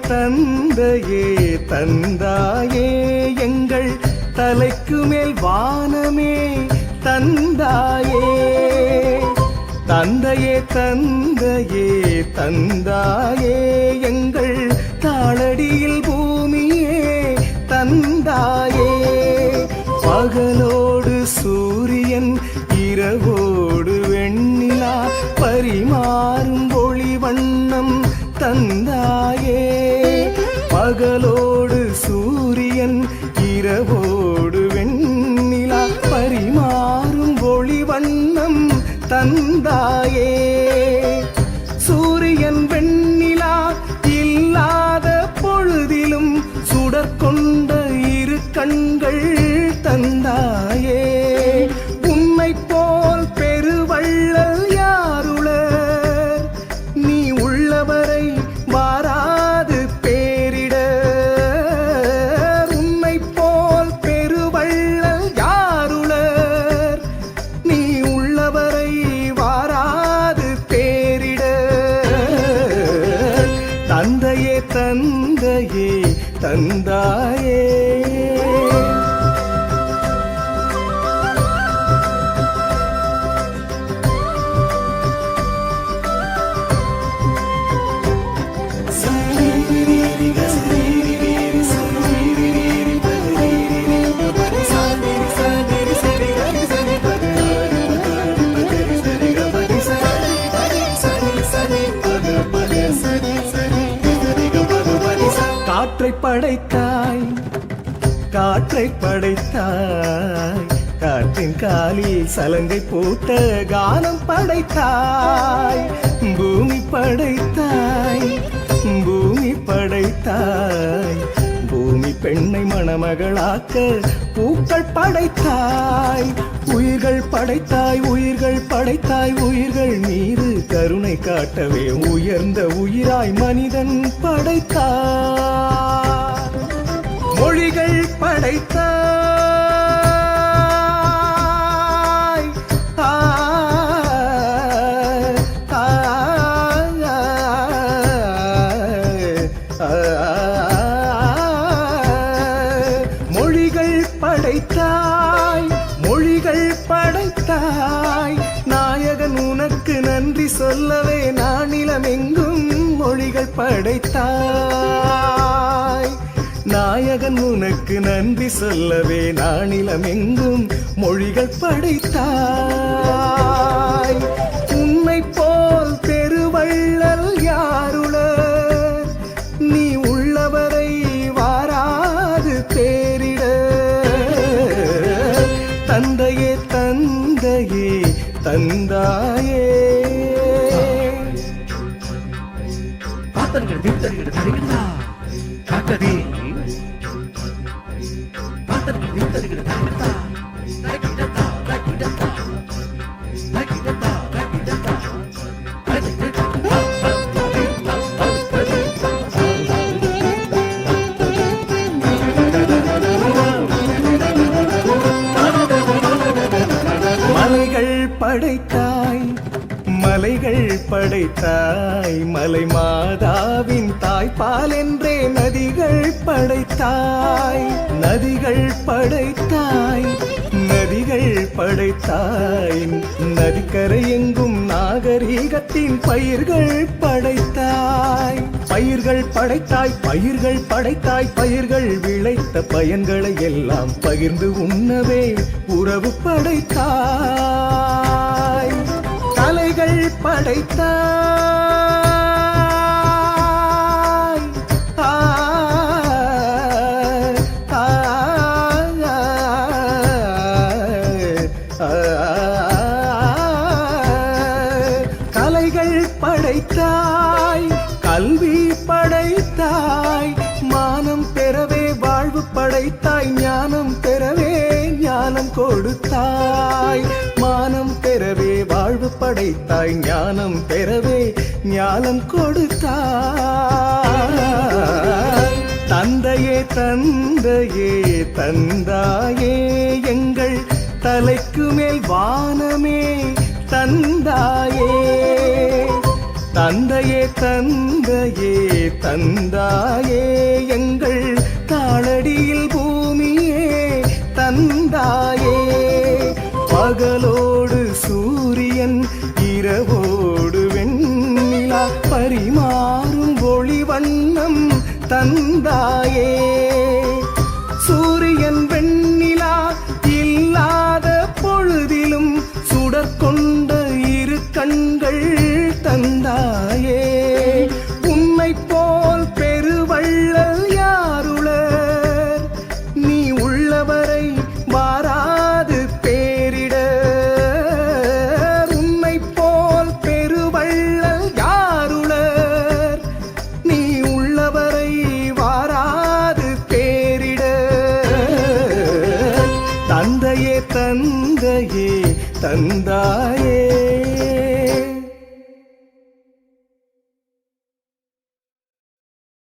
தந்தையே தந்தாயே எங்கள் தலைக்கு மேல் வானமே தந்தாயே. தந்தையே தந்தையே தந்தாயே எங்கள் தாளடியில் பூமியே தந்தாயே. பகலோடு சூரியன் இரவோடு வெண்ணிலா பரிமாறும் ஒளி வண்ணம் தந்தாயே. பகலோடு சூரியன் இரவோடு வெண்ணிலா. பரிமாறும் ஒளி வண்ணம் தந்தாயே. தந்தாயே காற்றை படைத்தாய் காற்றை படைத்தாய். காற்றின் காலில் சலங்கை போட்ட கானம் படைத்தாய். பூமி படைத்தாய் பூமி படைத்தாய். பூமி பெண்ணை மணமகளாக்க பூக்கள் படைத்தாய். உயிர்கள் படைத்தாய் உயிர்கள் படைத்தாய் உயிர்கள் நீர் கருணை காட்டவே உயர்ந்த உயிராய் மனிதன் படைத்தா மொழிகள் படைத்தாய். ஆ, ஆ, மொழிகள் படைத்தாய் மொழிகள் படைத்தாய். மகன் உனக்கு நன்றி சொல்லவே நானிலம் எங்கும் மொழிகள் படைத்தாய். நாயகன் உனக்கு நன்றி சொல்லவே நானிலம் எங்கும் மொழிகள் படைத்தாய். பாத்தங்கள் தீர்த்தங்கள் தருகிறதா மலைகள் படைத்தாய் மலை மாதாவின் தாய்ப்பால் என்றே நதிகள் படைத்தாய் நதிகள் படைத்தாய் நதிகள் படைத்தாய் நதிக்கரை எங்கும் நாகரீகத்தின் பயிர்கள் படைத்தாய். பயிர்கள் படைத்தாய் பயிர்கள் படைத்தாய் பயிர்கள் விளைத்த பயன்களை எல்லாம் பகிர்ந்து உண்ணவே உறவு படைத்தாய். கலைகள் படைத்தாய் கலைகள் படைத்தாய் கல்வி படைத்தாய் மானம் பெறவே வாழ்வு படைத்தாய் ஞானம் ஞானம் கொடுத்தாய். மானம் பெறவே வாழ்வு படைத்தாய். ஞானம் பெறவே ஞானம் கொடுத்தாய். தந்தையே தந்தையே தந்தாயே எங்கள் தலைக்கு மேல் வானமே தந்தாயே. தந்தையே தந்தையே தந்தாயே எங்கள் பரிமாறும் ஒளி வண்ணம் தந்தாயே. சூரியன் வெண்ணிலா இல்லாத பொழுதிலும் சுடற்கொண்ட இரு கண்கள் தந்தாயே. உன்னை போ தந்தையே தந்தாயே.